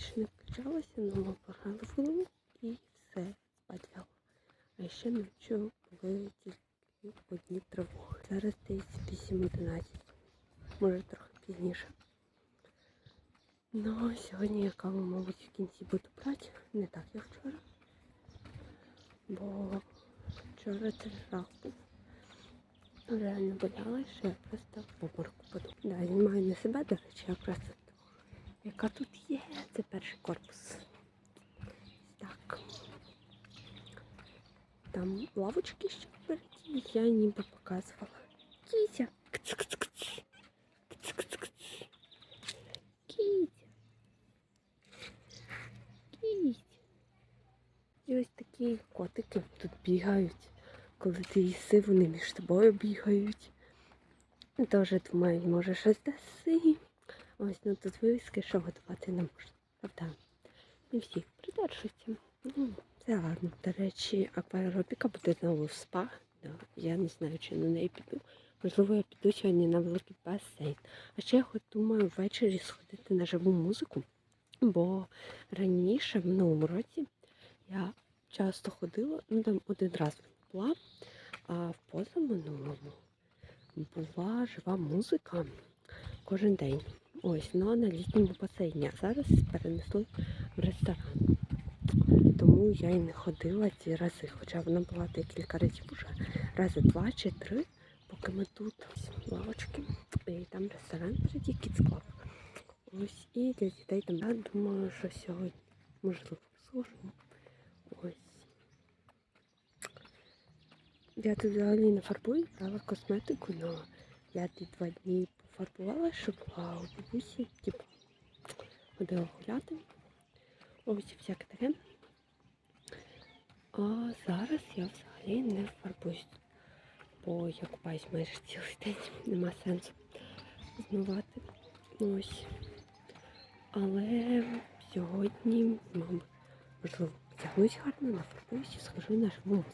більше не включалася, але голову і все спадяло. А ще ночі були тільки одні тривоги. Зараз десь 8.11, може трохи пізніше. Ну, сьогодні я каву, мабуть, в кінці буду брати. Не так, як вчора. Бо вчора це жах був. Реально боялась, що я просто в обморок. Да, знімаю на себе, до речі, якраз от, яка тут є. Це перший корпус. Так. Там лавочки ще впереді, я ніби показувала. Кітя. Кц-кц-кц. Кітя. Кітя. І ось такі котики тут бігають. Коли ти їси, вони між тобою бігають. Теж думають, може щось даси. Ось ну тут вивіски, що готувати не можна. Правда. Не всі придержуються. Ну, це гарно. До речі, акваеробіка буде знову в спа. Да, я не знаю, чи на неї піду. Можливо, я піду сьогодні на великий басейн. А ще я хоч думаю ввечері сходити на живу музику, бо раніше, в минулому році, я часто ходила, ну там один раз була, а в позаминулому була жива музика кожен день. Ось, ну а на літньому басейні. Зараз перенесли в ресторан. Тому я і не ходила ці рази, хоча вона була декілька разів вже. Рази два чи три, поки ми тут Ось лавочки. І там ресторан переді Club. Ось і для дітей там. Я думаю, що сьогодні можливо схожу. Ось. Я тут взагалі не фарбую, брала косметику, але я ті два дні пофарбувала, щоб у бабусі, типу, ходила гуляти. Ось всяке таке. А зараз я взагалі не фарбуюсь, бо я купаюсь майже цілий день, нема сенсу змивати. Ось. Але сьогодні, мабуть, можливо, потягнусь гарно, нафарбуюсь і схожу на живу.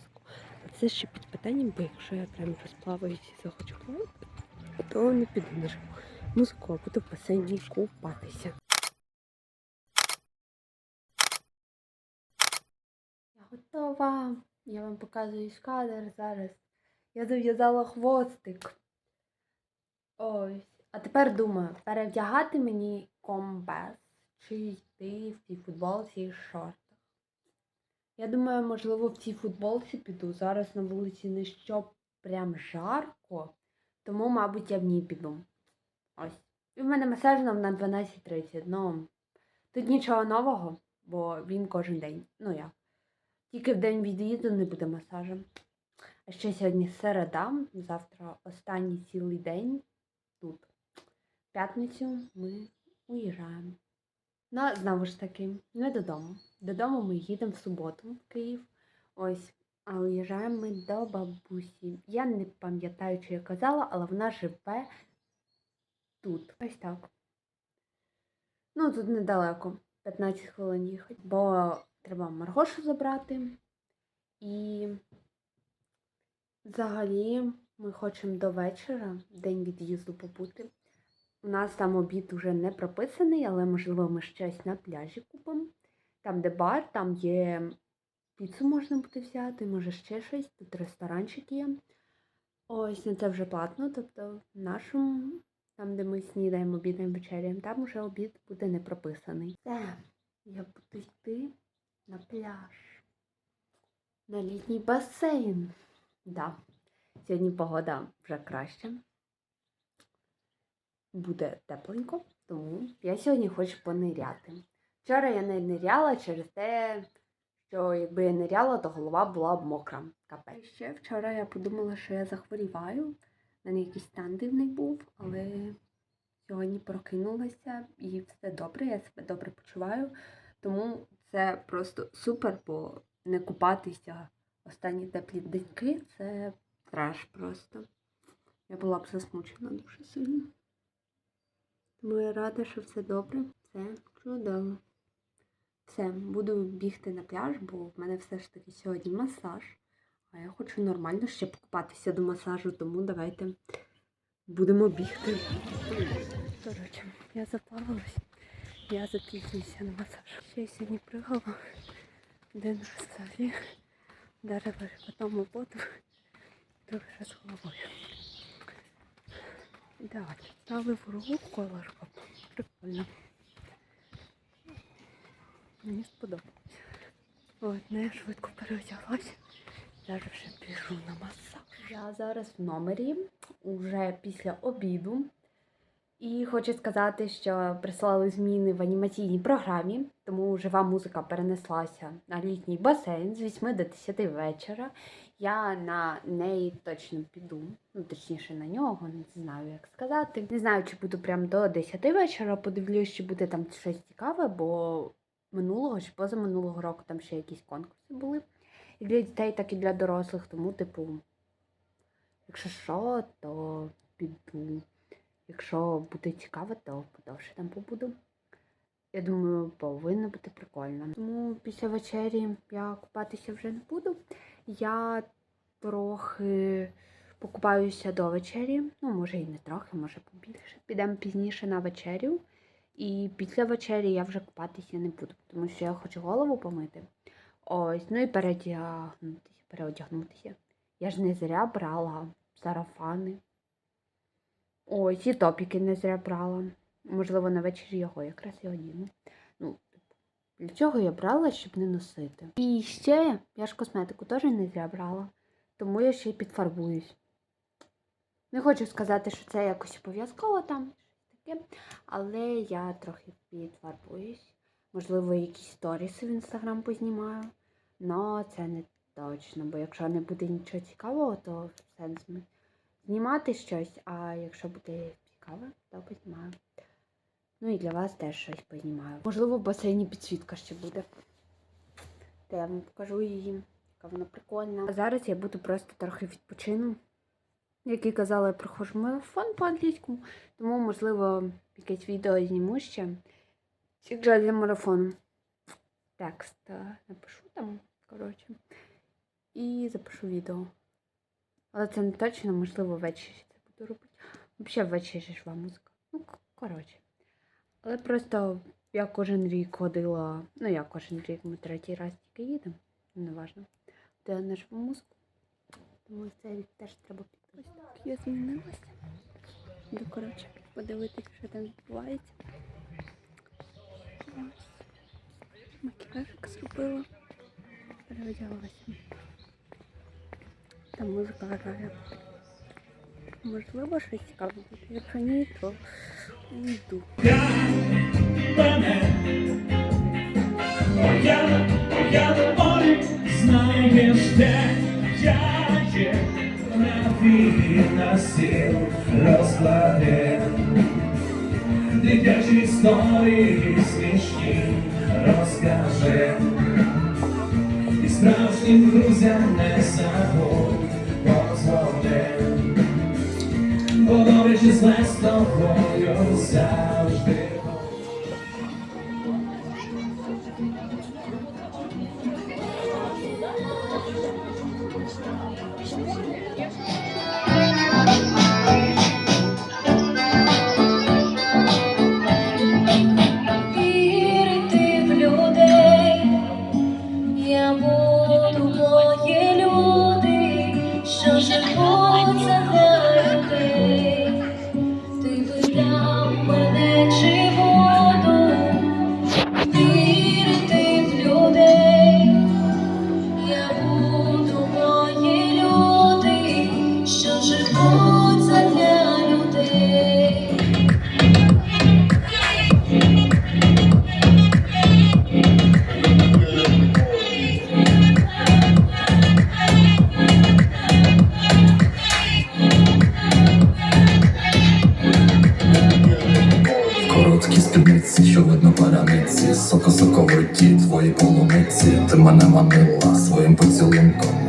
А це ще під питанням, бо якщо я прям розплаваюсь і захочу плавати, то не живу музику, а буду в басейні купатися. Я готова. Я вам показую кадр зараз. Я зав'язала хвостик. Ось. А тепер думаю, перевдягати мені комбез чи йти в цій футболці і шортах. Я думаю, можливо, в цій футболці піду. Зараз на вулиці не що прям жарко, тому, мабуть, я в ній піду. Ось. І в мене масаж нам на 12.30. Ну, тут нічого нового, бо він кожен день. Ну як. Тільки в день від'їзду не буде масажу. А ще сьогодні середа, завтра останній цілий день тут. В п'ятницю ми уїжджаємо. Ну, знову ж таки, не додому. Додому ми їдемо в суботу в Київ. Ось, а уїжджаємо до бабусі. Я не пам'ятаю, чи я казала, але вона живе тут. Ось так. Ну, тут недалеко. 15 хвилин їхати, бо треба Маргошу забрати. І взагалі ми хочемо до вечора, день від'їзду побути. У нас там обід уже не прописаний, але можливо ми щось на пляжі купимо. Там, де бар, там є піцу можна буде взяти, може ще щось, тут ресторанчик є. Ось ну це вже платно, тобто в нашому, там, де ми снідаємо, обідаємо вечеряємо, там уже обід буде не прописаний. Все, я буду йти на пляж. На літній басейн. Да. Сьогодні погода вже краща. Буде тепленько, тому я сьогодні хочу пониряти. Вчора я не ниряла через те, що якби я ниряла, то голова була б мокра. Капець. Ще вчора я подумала, що я захворіваю. У мене якийсь стан дивний був, але сьогодні прокинулася і все добре, я себе добре почуваю. Тому це просто супер, бо не купатися останні теплі деньки це траш просто. Я була б засмучена дуже сильно. Тому я рада, що все добре, все чудово. Все, буду бігти на пляж, бо в мене все ж таки сьогодні масаж. А я хочу нормально ще покупатися до масажу, тому давайте будемо бігти. Коротше, я заплавалась, я запізнююся на масаж. Я сьогодні пригала один раз взагалі, вдарила потім у воду, другий раз головою. Далі, стали в руку колорко. Прикольно. Мені сподобалось. От, ну я швидко переодяглась. Зараз вже біжу на масаж. Я зараз в номері уже після обіду. І хочу сказати, що прислали зміни в анімаційній програмі, тому жива музика перенеслася на літній басейн з 8 до 10 вечора. Я на неї точно піду, ну точніше на нього, не знаю, як сказати. Не знаю, чи буду прям до 10 вечора. Подивлюсь, чи буде там щось цікаве, бо минулого чи позаминулого року там ще якісь конкурси були. І для дітей, так і для дорослих. Тому, типу, якщо що, то піду. Якщо буде цікаво, то подовше там побуду. Я думаю, повинно бути прикольно. Тому після вечері я купатися вже не буду. Я трохи покупаюся до вечері. Ну, може і не трохи, може побільше. Підемо пізніше на вечерю. І після вечері я вже купатися не буду, тому що я хочу голову помити. Ось, ну і переодягнутися, переодягнутися. Я ж не зря брала сарафани. Ось, і топіки не зря брала. Можливо, на вечір його якраз і одіну. Ну, для чого я брала, щоб не носити. І ще я ж косметику теж не зря брала, тому я ще й підфарбуюсь. Не хочу сказати, що це якось обов'язково там, таке, але я трохи підфарбуюсь. Можливо, якісь сторіси в інстаграм познімаю. Но це не точно, бо якщо не буде нічого цікавого, то сенс знімати щось, а якщо буде цікаве, то познімаю. Ну і для вас теж щось познімаю. Можливо, в басейні підсвітка ще буде. То я вам покажу її, яка вона прикольна. А зараз я буду просто трохи відпочину. Як і казала, я проходжу марафон по англійському, тому, можливо, якесь відео зніму ще. Тільки для марафону. Текст е, напишу там, коротше. І запишу відео. Але це не точно, можливо, ввечері це буду робити. Взагалі ввечері жива музика. Ну, коротше. Але просто я кожен рік ходила, ну я кожен рік, ми третій раз тільки їдемо, неважно. Де на живу музику. Тому цей рік теж треба Ось так я змінилася. Іду, коротше, подивитися, що там відбувається. Макіяжик зробила. Переодягалася. Там музика грає. Можливо, щось цікаве буде. Якщо ні, то йду. Знаєш, де я є, твій на сіл розкладе. Дитячі історії смішні розкаже. І справжнім друзям не забудь позвони. Бо добре з тобою завжди. Спідниці, що видно параниці, соко-соковиті твої полуниці, ти мене манила своїм поцілунком.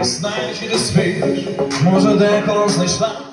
Знаю, чи ти спиш, може деколи знайшла.